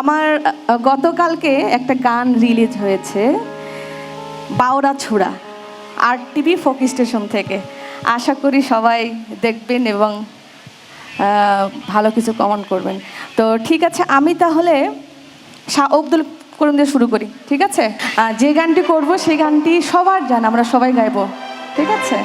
আমার গতকালকে একটা গান রিলিজ হয়েছে বাউরা ছুড়া, আর টিভি ফোক স্টেশন থেকে। আশা করি সবাই দেখবেন এবং ভালো কিছু কমেন্ট করবেন। তো ঠিক আছে, আমি তাহলে শাহ আব্দুল করুন দিয়ে শুরু করি, ঠিক আছে? যে গানটি করব সেই গানটি সবার জান, আমরা সবাই গাইবো, ঠিক আছে?